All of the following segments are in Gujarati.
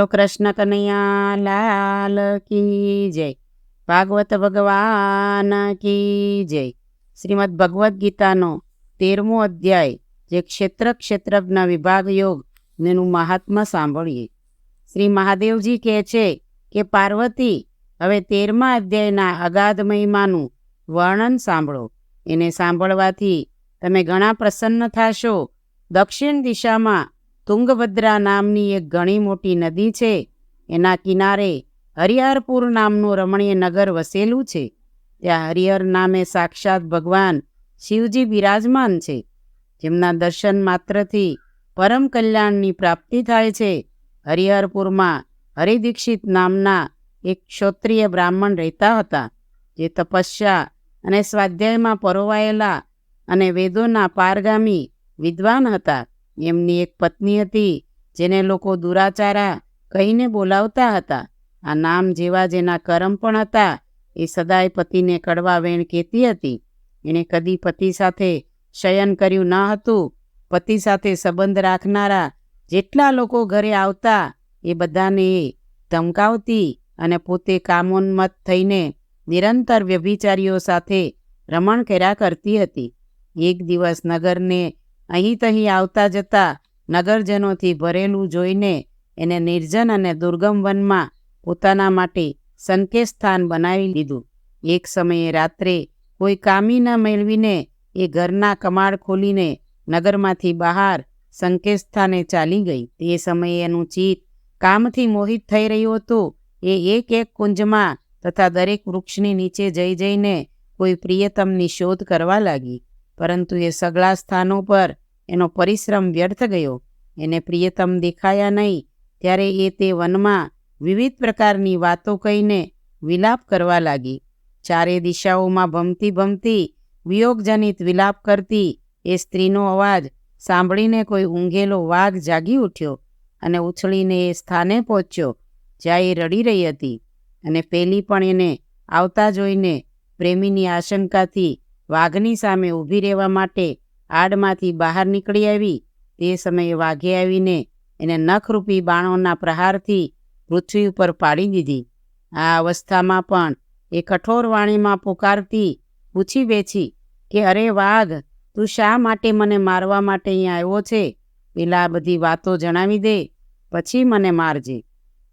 બોલો કૃષ્ણ કનૈયા લાલ કી જય. ભાગવત ભગવાન કી જય. શ્રીમદ ભગવદ્ ગીતાનો તેરમો અધ્યાય જે ક્ષેત્ર ક્ષેત્રજ્ઞ વિભાગ યોગ એનું મહાત્મા સાંભળીએ. શ્રી મહાદેવજી કહે છે કે, પાર્વતી, હવે તેરમા અધ્યાયના અગાધ મહિમાનું વર્ણન સાંભળો. એને સાંભળવાથી તમે ઘણા પ્રસન્ન થશો. દક્ષિણ દિશામાં તુંગભદ્રા નામની એક ઘણી મોટી નદી છે. એના કિનારે હરિહરપુર નામનું રમણીય નગર વસેલું છે. ત્યાં હરિહર નામે સાક્ષાત ભગવાન શિવજી બિરાજમાન છે. જેમના દર્શન માત્રથી પરમ કલ્યાણની પ્રાપ્તિ થાય છે. હરિહરપુરમાં હરિદીક્ષિત નામના એક ક્ષોત્રિય બ્રાહ્મણ રહેતા હતા, જે તપસ્યા અને સ્વાધ્યાયમાં પરોવાયેલા અને વેદોના પારગામી વિદ્વાન હતા. એમની એક પત્ની હતી, જેને લોકો દુરાચારા કહીને બોલાવતા હતા. આ નામ જેવા જેના કરમ પણ હતા, એ સદાય પતિને કડવા વેણ કહેતી હતી. એણે કદી પતિ સાથે શયન કર્યું ન હતું. પતિ સાથે સંબંધ રાખનારા જેટલા લોકો ઘરે આવતા, એ બધાને એ ધમકાવતી અને પોતે કામોન્મત થઈને નિરંતર વ્યભિચારીઓ સાથે રમણ કર્યા કરતી હતી. એક દિવસ નગરને અહીં તહીં આવતા જતા નગરજનોથી ભરેલું જોઈને એને નિર્જન અને દુર્ગમ વનમાં પોતાના માટે સંકેત સ્થાન બનાવી લીધું. એક સમયે રાત્રે કોઈ કામી ન મેળવીને એ ઘરના કમાડ ખોલીને નગરમાંથી બહાર સંકેત સ્થાને ચાલી ગઈ. તે સમયે એનું ચિત્ત કામથી મોહિત થઈ રહ્યું હતું. એ એક એક કુંજમાં તથા દરેક વૃક્ષની નીચે જઈ જઈને કોઈ પ્રિયતમની શોધ કરવા લાગી. પરંતુ એ સગળા સ્થાનો પર એનો પરિશ્રમ વ્યર્થ ગયો. એને પ્રિયતમ દેખાયા નહીં, ત્યારે એ તે વનમાં વિવિધ પ્રકારની વાતો કહીને વિલાપ કરવા લાગી. ચારે દિશાઓમાં ભમતી ભમતી વિયોગજનિત વિલાપ કરતી એ સ્ત્રીનો અવાજ સાંભળીને કોઈ ઊંઘેલો વાઘ જાગી ઉઠ્યો અને ઉછળીને એ સ્થાને પહોંચ્યો, જ્યાં એ રડી રહી હતી. અને પેલી પણ એને આવતા જોઈને પ્રેમીની આશંકાથી વાઘની સામે ઊભી રહેવા માટે આડમાંથી બહાર નીકળી આવી. તે સમયે વાઘે આવીને એને નખરૂપી બાણોના પ્રહારથી પૃથ્વી ઉપર પાડી દીધી. આ અવસ્થામાં પણ એ કઠોર વાણીમાં પુકારતી પૂછી વેચી કે, અરે વાઘ, તું શા માટે મને મારવા માટે અહીંયા આવ્યો છે? પેલા બધી વાતો જણાવી દે, પછી મને મારજે.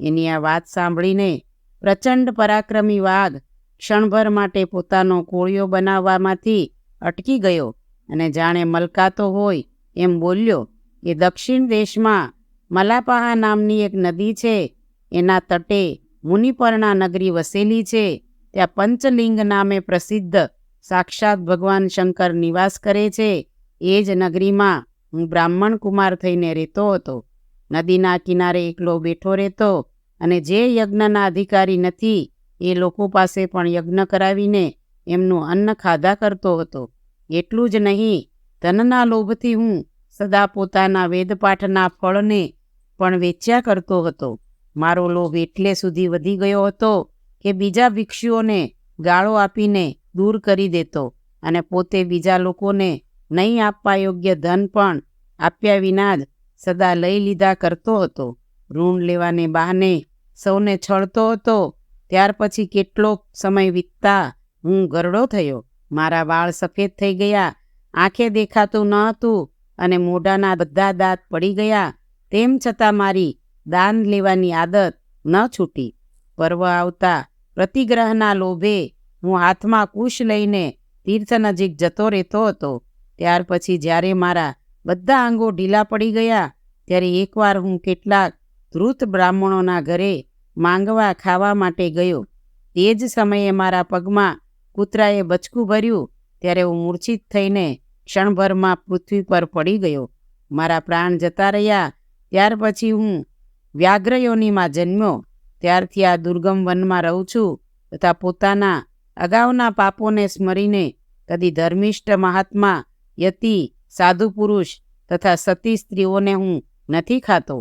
એની આ વાત સાંભળીને પ્રચંડ પરાક્રમી વાઘ ક્ષણભર માટે પોતાનો કોળિયો બનાવવામાંથી અટકી ગયો. અને જાણે મલકાતો હોય એમ બોલ્યો, એ દક્ષિણ દેશમાં મલાપાહા નામની એક નદી છે. એના તટે મુનિપર્ણા નગરી વસેલી છે. ત્યાં પંચલિંગ નામે પ્રસિદ્ધ સાક્ષાત ભગવાન શંકર નિવાસ કરે છે. એ જ નગરીમાં હું બ્રાહ્મણ કુમાર થઈને રહેતો હતો. નદીના કિનારે એકલો બેઠો રહેતો અને જે યજ્ઞના અધિકારી નથી, એ લોકો પાસે પણ યજ્ઞ કરાવીને એમનું અન્ન ખાધા કરતો હતો. એટલું જ નહીં, ધનના લોભથી હું સદા પોતાના વેદપાઠના ફળને પણ વેચ્યા કરતો હતો. મારો લોભ એટલે સુધી વધી ગયો હતો કે બીજા ભિક્ષુઓને ગાળો આપીને દૂર કરી દેતો અને પોતે બીજા લોકોને નહીં આપવા યોગ્ય ધન પણ આપ્યા વિના જ સદા લઈ લીધા કરતો હતો. ઋણ લેવાને બહાને સૌને છળતો હતો. ત્યાર પછી કેટલોક સમય વીતતા હું ગરડો થયો. મારા વાળ સફેદ થઈ ગયા, આંખે દેખાતું ન હતું અને મોઢાના બધા દાંત પડી ગયા. તેમ છતાં મારી દાન લેવાની આદત ન છૂટી. પર્વ આવતા પ્રતિગ્રહના લોભે હું હાથમાં કુશ લઈને તીર્થ નજીક જતો રહેતો હતો. ત્યાર પછી જ્યારે મારા બધા અંગો ઢીલા પડી ગયા, ત્યારે એકવાર હું કેટલાક ધૃત બ્રાહ્મણોના ઘરે માંગવા ખાવા માટે ગયો. તે જ સમયે મારા પગમાં કૂતરાએ બચકું ભર્યું, ત્યારે હું મૂર્છિત થઈને ક્ષણભરમાં પૃથ્વી પર પડી ગયો. મારા પ્રાણ જતા રહ્યા, ત્યાર પછી હું વ્યાઘ્રયોનીમાં જન્મ્યો. ત્યારથી આ દુર્ગમ વનમાં રહું છું તથા પોતાના અગાઉના પાપોને સ્મરીને કદી ધર્મિષ્ઠ મહાત્મા, યતિ, સાધુ પુરુષ તથા સતી સ્ત્રીઓને હું નથી ખાતો.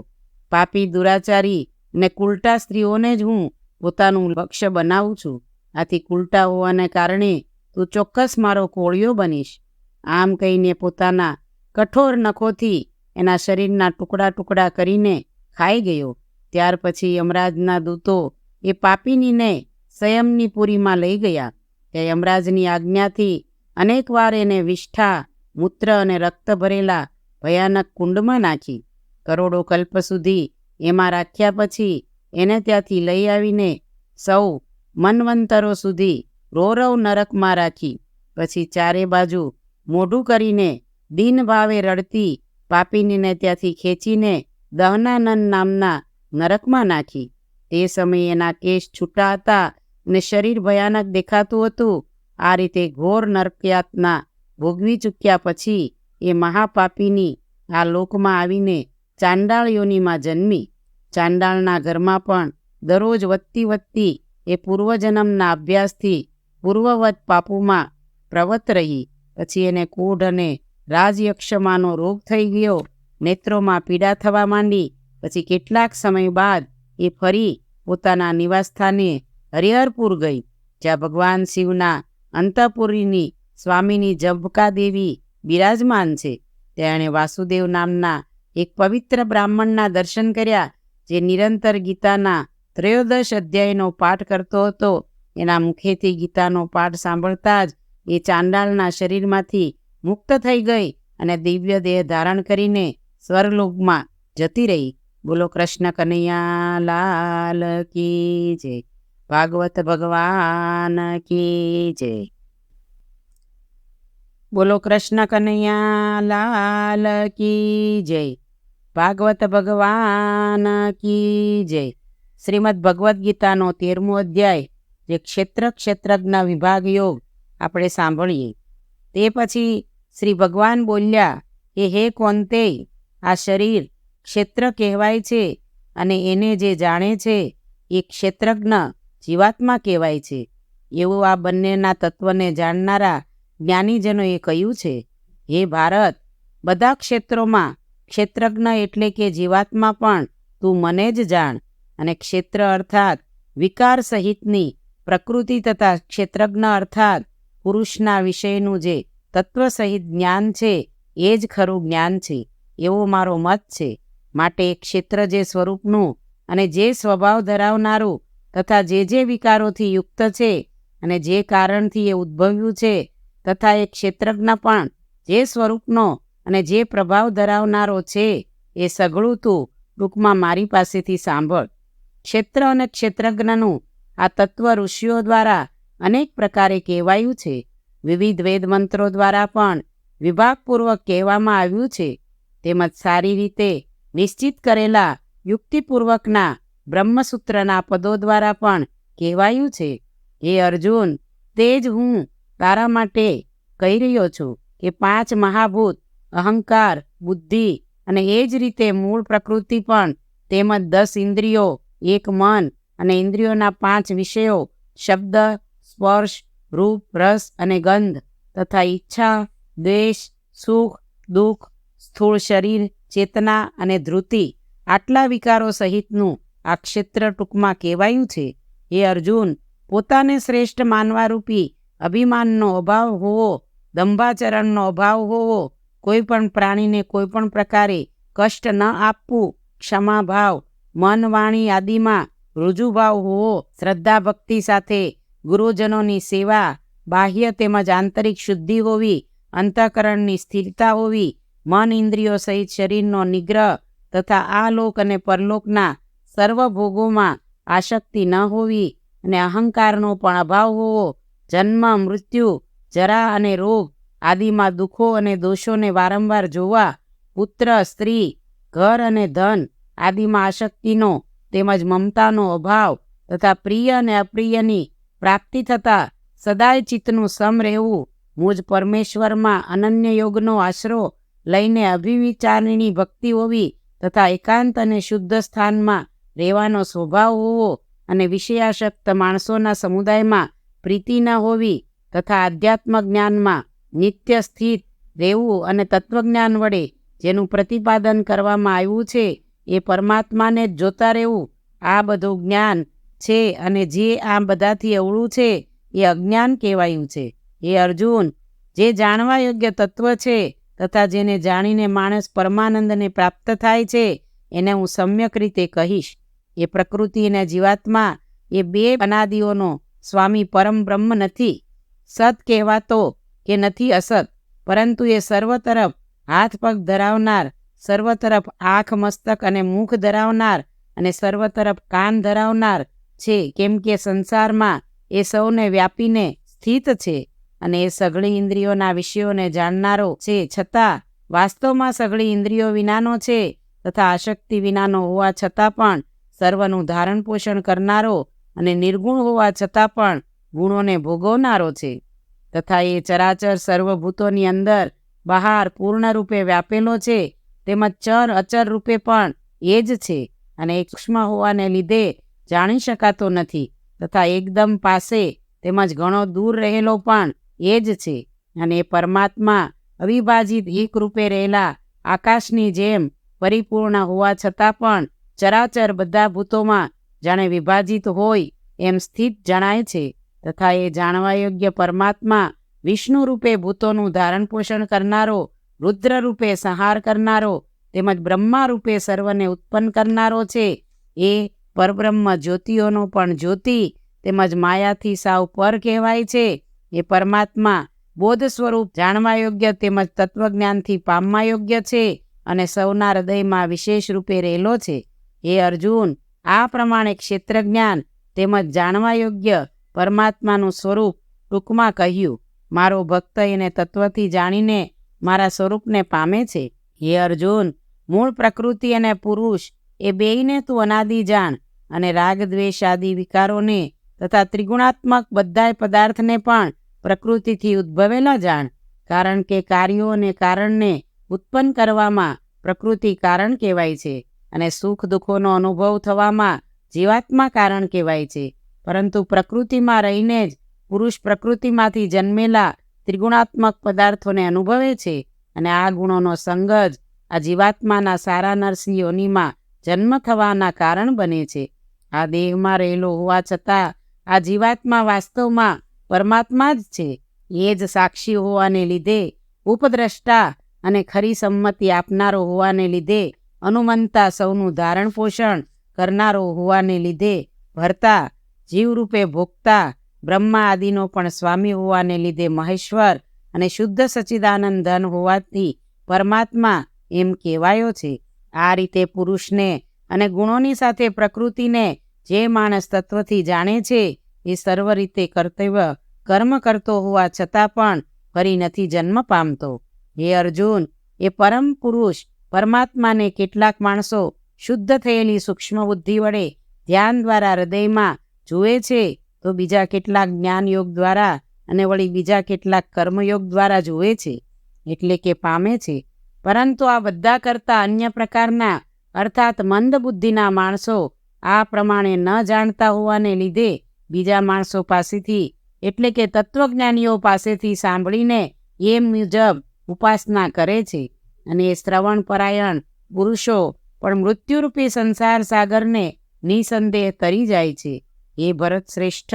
પાપી દુરાચારી ને કુલટા સ્ત્રીઓને જ હું પોતાનું લક્ષ્ય બનાવું છું. આથી ઉલટા હોવાને કારણે તું ચોક્કસ મારો કોળિયો બનીશ. આમ કહીને પોતાના કઠોર નખોથી એના શરીરના ટુકડા ટુકડા કરીને ખાઈ ગયો. ત્યાર પછી યમરાજના દૂતો એ પાપીનીને સંયમની પુરીમાં લઈ ગયા. ત્યાં યમરાજની આજ્ઞાથી અનેકવાર એને વિષ્ઠા, મૂત્ર અને રક્ત ભરેલા ભયાનક કુંડમાં નાખી. કરોડો કલ્પ સુધી એમાં રાખ્યા પછી એને ત્યાંથી લઈ આવીને સૌ મનવંતરો સુધી રોરવ નરકમાં રાખી, પછી ચારે બાજુ મોઢું કરીને દિન ભાવે રડતી પાપીનીને ત્યાંથી ખેંચીને દહનાનંદ નામના નરકમાં નાખી. તે સમયે એના કેશ છૂટા હતા અને શરીર ભયાનક દેખાતું હતું. આ રીતે ઘોર નરકયાતના ભોગવી ચૂક્યા પછી એ મહાપાપીની આ લોકમાં આવીને ચાંડાળ યોનીમાં જન્મી. ચાંડાળના ઘરમાં પણ દરરોજ વધતી વધતી એ પૂર્વજન્મના અભ્યાસથી પૂર્વવત પાપુમાં પ્રવત રહી. પછી એને કૂઢ અને રાજયક્ષમાનો રોગ થઈ ગયો. નેત્રોમાં પીડા થવા માંડી. પછી કેટલાક સમય બાદ એ ફરી પોતાના નિવાસસ્થાને હરિહરપુર ગઈ, જ્યાં ભગવાન શિવના અંતઃપુરીની સ્વામીની જબકા દેવી બિરાજમાન છે. તેણે વાસુદેવ નામના એક પવિત્ર બ્રાહ્મણના દર્શન કર્યા, જે નિરંતર ગીતાના ત્રયોદશ અધ્યાયનો પાઠ કરતો હતો. એના મુખેથી ગીતાનો પાઠ સાંભળતા જ એ ચાંડાલના શરીરમાંથી મુક્ત થઈ ગઈ અને દિવ્ય દેહ ધારણ કરીને સ્વરલોકમાં જતી રહી. બોલો કૃષ્ણ કનૈયા, લાલ કી જય. ભાગવત ભગવાન કી જય. બોલો કૃષ્ણ કનૈયા, લાલ કી જય. ભાગવત ભગવાન કી જય. શ્રીમદ ભગવદ્ ગીતાનો તેરમો અધ્યાય, જે ક્ષેત્ર ક્ષેત્રજ્ઞ વિભાગ યોગ આપણે સાંભળીએ. તે પછી શ્રી ભગવાન બોલ્યા, કે હે કોંતે, આ શરીર ક્ષેત્ર કહેવાય છે અને એને જે જાણે છે એ ક્ષેત્રજ્ઞ જીવાત્મા કહેવાય છે. એવું આ બંનેના તત્વને જાણનારા જ્ઞાનીજનોએ કહ્યું છે, હે ભારત, બધા ક્ષેત્રોમાં ક્ષેત્રજ્ઞ એટલે કે જીવાત્મા પણ તું મને જ જાણ. અને ક્ષેત્ર અર્થાત વિકાર સહિતની પ્રકૃતિ તથા ક્ષેત્રજ્ઞ અર્થાત પુરુષના વિષયનું જે તત્વ સહિત જ્ઞાન છે, એ જ ખરું જ્ઞાન છે. એવો મારો મત છે. માટે ક્ષેત્ર જે સ્વરૂપનું અને જે સ્વભાવ ધરાવનારું તથા જે જે વિકારોથી યુક્ત છે અને જે કારણથી એ ઉદ્ભવ્યું છે તથા એ ક્ષેત્રજ્ઞ પણ જે સ્વરૂપનો અને જે પ્રભાવ ધરાવનારો છે, એ સઘળું તું ટૂંકમાં મારી પાસેથી સાંભળ. ક્ષેત્ર અને ક્ષેત્રજ્ઞનું આ તત્વ ઋષિઓ દ્વારા અનેક પ્રકારે કહેવાયું છે. વિવિધ વેદ મંત્રો દ્વારા પણ વિભાગપૂર્વક કહેવામાં આવ્યું છે. તેમજ સારી રીતે નિશ્ચિત કરેલા યુક્તિપૂર્વકના બ્રહ્મસૂત્રના પદો દ્વારા પણ કહેવાયું છે હે અર્જુન, તે જ હું તારા માટે કહી રહ્યો છું કે પાંચ મહાભૂત, અહંકાર, બુદ્ધિ અને એ જ રીતે મૂળ પ્રકૃતિ પણ તેમજ દસ ઇન્દ્રિયો એક મન અને ઇન્દ્રિયોના પાંચ વિષયો, શબ્દ, સ્પર્શ, રૂપ, રસ અને ગંધ તથા ઈચ્છા, દ્વેષ, સુખ, દુઃખ, સ્થૂળ શરીર, ચેતના અને ધૃતિ આટલા વિકારો સહિતનું આ ક્ષેત્ર ટૂંકમાં કહેવાયું છે. એ અર્જુન, પોતાને શ્રેષ્ઠ માનવારૂપી અભિમાનનો અભાવ હોવો, દંભાચરણનો અભાવ હોવો, કોઈ પણ પ્રાણીને કોઈ પણ પ્રકારે કષ્ટ ન આપવું, ક્ષમાભાવ મન વાણી આદિમાં રુજુભાવ હોવો શ્રદ્ધા ભક્તિ સાથે ગુરુજનોની સેવા, બાહ્ય તેમજ આંતરિક શુદ્ધિ હોવી, અંતઃકરણની સ્થિરતા હોવી, મન ઇન્દ્રિયો સહિત શરીરનો નિગ્રહ તથા આ લોક અને પરલોકના સર્વ ભોગોમાં આસક્તિ ન હોવી અને અહંકારનો પણ અભાવ હોવો, જન્મ, મૃત્યુ, જરા અને રોગ આદિમાં દુઃખો અને દોષોને વારંવાર જોવા પુત્ર, સ્ત્રી, ઘર અને ધન આદિમાં આશક્તિનો તેમજ મમતાનો અભાવ તથા પ્રિય અને અપ્રિયની પ્રાપ્તિ થતાં સદાય ચિત્તનું સમ રહેવું મુજ પરમેશ્વરમાં અનન્ય યોગનો આશરો લઈને અભિવિચારની ભક્તિ હોવી તથા એકાંત અને શુદ્ધ સ્થાનમાં રહેવાનો સ્વભાવ હોવો અને વિષયાશક્ત માણસોના સમુદાયમાં પ્રીતિ ન હોવી તથા આધ્યાત્મ જ્ઞાનમાં નિત્ય સ્થિત રહેવું અને તત્વજ્ઞાન વડે જેનું પ્રતિપાદન કરવામાં આવ્યું છે એ પરમાત્માને જ જોતા રહેવું. આ બધું જ્ઞાન છે અને જે આ બધાથી અવળું છે, એ અજ્ઞાન કહેવાયું છે. એ અર્જુન, જે જાણવા યોગ્ય તત્વ છે તથા જેને જાણીને માણસ પરમાનંદને પ્રાપ્ત થાય છે, એને હું સમ્યક રીતે કહીશ. એ પ્રકૃતિ અને જીવાત્મા, એ બે અનાદિઓનો સ્વામી પરમ બ્રહ્મ નથી. સત કહેવાતો કે નથી અસત, પરંતુ એ સર્વ તરફ હાથ પગ ધરાવનાર સર્વ તરફ આંખ મસ્તક અને મુખ ધરાવનાર અને સર્વ તરફ કાન ધરાવનાર છે, કેમ કે સંસારમાં એ સૌને વ્યાપીને સ્થિત છે અને એ સઘળી ઇન્દ્રિયોના વિષયોને જાણનારો છે, છતાં વાસ્તવમાં સઘળી ઇન્દ્રિયો વિનાનો છે તથા આશક્તિ વિનાનો હોવા છતાં પણ સર્વનું ધારણ પોષણ કરનારો અને નિર્ગુણ હોવા છતાં પણ ગુણોને ભોગવનારો છે. તથા એ ચરાચર સર્વભૂતોની અંદર બહાર પૂર્ણરૂપે વ્યાપેલો છે તેમજ ચર અચર રૂપે પણ એ જ છે અને સૂક્ષ્મ હોવાને લીધે જાણી શકાતો નથી તથા એકદમ પાસે તેમજ ઘણો દૂર રહેલો પણ એ જ છે અને એ પરમાત્મા અવિભાજિત એક રૂપે રહેલા આકાશની જેમ પરિપૂર્ણ હોવા છતાં પણ ચરાચર બધા ભૂતોમાં જાણે વિભાજિત હોય એમ સ્થિત જણાય છે તથા એ જાણવા યોગ્ય પરમાત્મા વિષ્ણુ રૂપે ભૂતોનું ધારણ પોષણ કરનારો રુદ્ર રૂપે સંહાર કરનારો તેમજ બ્રહ્મા રૂપે સર્વને ઉત્પન્ન કરનારો છે. એ પરબ્રહ્મ જ્યોતિઓનો પણ જ્યોતિ તેમજ માયાથી સાવ પર કહેવાય છે. એ પરમાત્મા બોધ સ્વરૂપ જાણવા યોગ્ય તેમજ તત્વજ્ઞાનથી પામવા યોગ્ય છે અને સૌના હૃદયમાં વિશેષ રૂપે રહેલો છે. હે અર્જુન, આ પ્રમાણે ક્ષેત્ર જ્ઞાન તેમજ જાણવા યોગ્ય પરમાત્માનું સ્વરૂપ ટૂંકમાં કહ્યું. મારો ભક્ત એને તત્વથી જાણીને મારા સ્વરૂપને પામે છે. હે અર્જુન, મૂળ પ્રકૃતિ અને પુરુષ, એ બેયને તું અનાદિ જાણ અને રાગ, દ્વેષ આદિ વિકારોને તથા ત્રિગુણાત્મક બધાય પદાર્થને પણ પ્રકૃતિથી ઉદ્ભવેલા જાણ, કારણ કે કાર્યો અને કારણને ઉત્પન્ન કરવામાં પ્રકૃતિ કારણ કહેવાય છે અને સુખ દુઃખોનો અનુભવ થવામાં જીવાત્મા કારણ કહેવાય છે. પરંતુ પ્રકૃતિમાં રહીને જ પુરુષ પ્રકૃતિમાંથી જન્મેલા ત્રિગુણાત્મક પદાર્થોને અનુભવે છે અને આ ગુણોનો સંગ આ જીવાત્માના સારા નરસિંહ યોનિમાં જન્મ થવાના કારણ બને છે. આ દેહમાં રહેલો હોવા છતાં આ જીવાત્મા વાસ્તવમાં પરમાત્મા જ છે. એ જ સાક્ષી હોવાને લીધે ઉપદ્રષ્ટા અને ખરી સંમતિ આપનારો હોવાને લીધે અનુમંતા સૌનું ધારણ પોષણ કરનારો હોવાને લીધે ભરતા જીવરૂપે ભોગતા બ્રહ્મા આદિનો પણ સ્વામી હોવાને લીધે મહેશ્વર અને શુદ્ધ સચ્ચિદાનંદ ધન હોવાથી પરમાત્મા એમ કહેવાયો છે. આ રીતે પુરુષને અને ગુણોની સાથે પ્રકૃતિને જે માણસ તત્વથી જાણે છે, એ સર્વ રીતે કર્તવ્ય કર્મ કરતો હોવા છતાં પણ ફરી નથી જન્મ પામતો. હે અર્જુન, એ પરમ પુરુષ પરમાત્માને કેટલાક માણસો શુદ્ધ થયેલી સૂક્ષ્મ બુદ્ધિ વડે ધ્યાન દ્વારા હૃદયમાં જુએ છે તો બીજા કેટલાક જ્ઞાન યોગ દ્વારા અને વળી બીજા કેટલાક કર્મયોગ દ્વારા જુએ છે, એટલે કે પામે છે. પરંતુ આ બધા કરતાં અન્ય પ્રકારના, અર્થાત મંદ બુદ્ધિના માણસો આ પ્રમાણે ન જાણતા હોવાને લીધે બીજા માણસો પાસેથી, એટલે કે તત્વજ્ઞાનીઓ પાસેથી સાંભળીને એ મુજબ ઉપાસના કરે છે. અને શ્રવણ પરાયણ પુરુષો પણ મૃત્યુરૂપી સંસાર સાગરને નિસંદેહ તરી જાય છે. એ ભરત શ્રેષ્ઠ.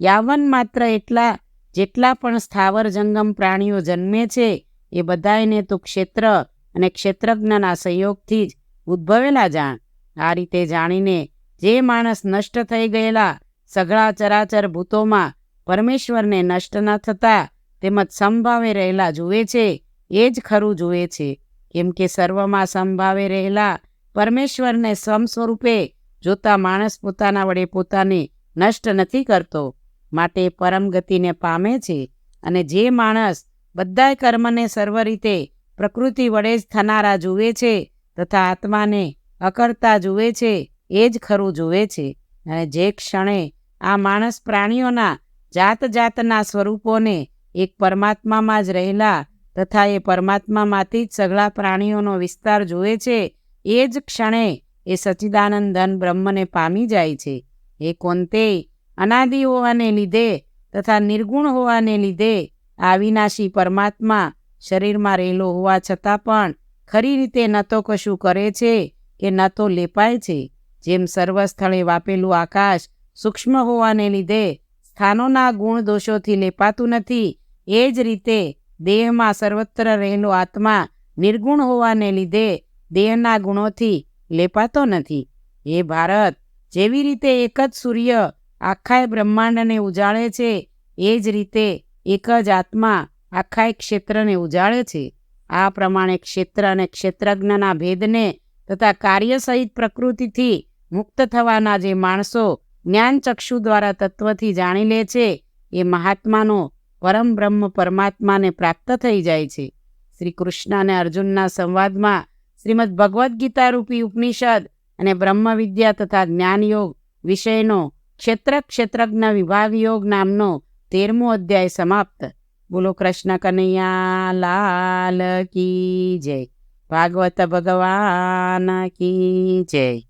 યાવન માત્ર એટલા, જેટલા પણ સ્થાવર જંગમ પ્રાણીઓ જન્મે છે, એ બધાયને તું ક્ષેત્ર અને ક્ષેત્રજ્ઞના સંયોગથી જ ઉદ્ભવેલા જાણ. આ રીતે જાણીને જે માણસ નષ્ટ થઈ ગયેલા સઘળા ચરાચર ભૂતોમાં પરમેશ્વરને નષ્ટ ન થતા તેમજ સંભાવે રહેલા જુએ છે, એ જ ખરું જુએ છે. કેમ કે સર્વમાં સંભાવે રહેલા પરમેશ્વરને સ્વમ સ્વરૂપે જોતા માણસ પોતાના વડે પોતાને નષ્ટ નથી કરતો. માટે પરમ ગતિને પામે છે અને જે માણસ બધાય કર્મને સર્વ રીતે પ્રકૃતિ વડે જ થનારા જુએ છે તથા આત્માને અકર્તા જુએ છે, એ જ ખરું જુએ છે. અને જે ક્ષણે આ માણસ પ્રાણીઓના જાત જાતના સ્વરૂપોને એક પરમાત્મામાં જ રહેલા તથા એ પરમાત્મામાંથી જ સઘળા પ્રાણીઓનો વિસ્તાર જુએ છે, એ જ ક્ષણે એ સચ્ચિદાનંદ ધન બ્રહ્મને પામી જાય છે. એ કોંતે અનાદિ હોવાને લીધે તથા નિર્ગુણ હોવાને લીધે અવિનાશી પરમાત્મા શરીરમાં રહેલો હોવા છતાં પણ ખરી રીતે ન તો કશું કરે છે કે ન તો લેપાય છે. જેમ સર્વ સ્થળે વાપેલું આકાશ સૂક્ષ્મ હોવાને લીધે સ્થાનોના ગુણ દોષોથી લેપાતું નથી, એ જ રીતે દેહમાં સર્વત્ર રહેલો આત્મા નિર્ગુણ હોવાને લીધે દેહના ગુણોથી લેપાતો નથી. એ ભારત, જેવી રીતે એક જ સૂર્ય આખાય બ્રહ્માંડને ઉજાળે છે, એ જ રીતે એક જ આત્મા આખાય ક્ષેત્રને ઉજાળે છે. આ પ્રમાણે ક્ષેત્ર અને ક્ષેત્રજ્ઞના ભેદને તથા કાર્ય સહિત પ્રકૃતિથી મુક્ત થવાના જે માણસો જ્ઞાનચક્ષુ દ્વારા તત્વથી જાણી લે છે, એ મહાત્માનો પરમ બ્રહ્મ પરમાત્માને પ્રાપ્ત થઈ જાય છે. શ્રી કૃષ્ણ અને અર્જુનના સંવાદમાં શ્રીમદ ભગવદ્ ગીતા રૂપી ઉપનિષદ અને બ્રહ્મ વિદ્યા તથા જ્ઞાનયોગ વિષયનો ક્ષેત્ર ક્ષેત્રજ્ઞ વિભાગ યોગ નામનો તેરમો અધ્યાય સમાપ્ત. બોલો કૃષ્ણ કનૈયા, લાલ કી જય. ભાગવત ભગવાન કી જય.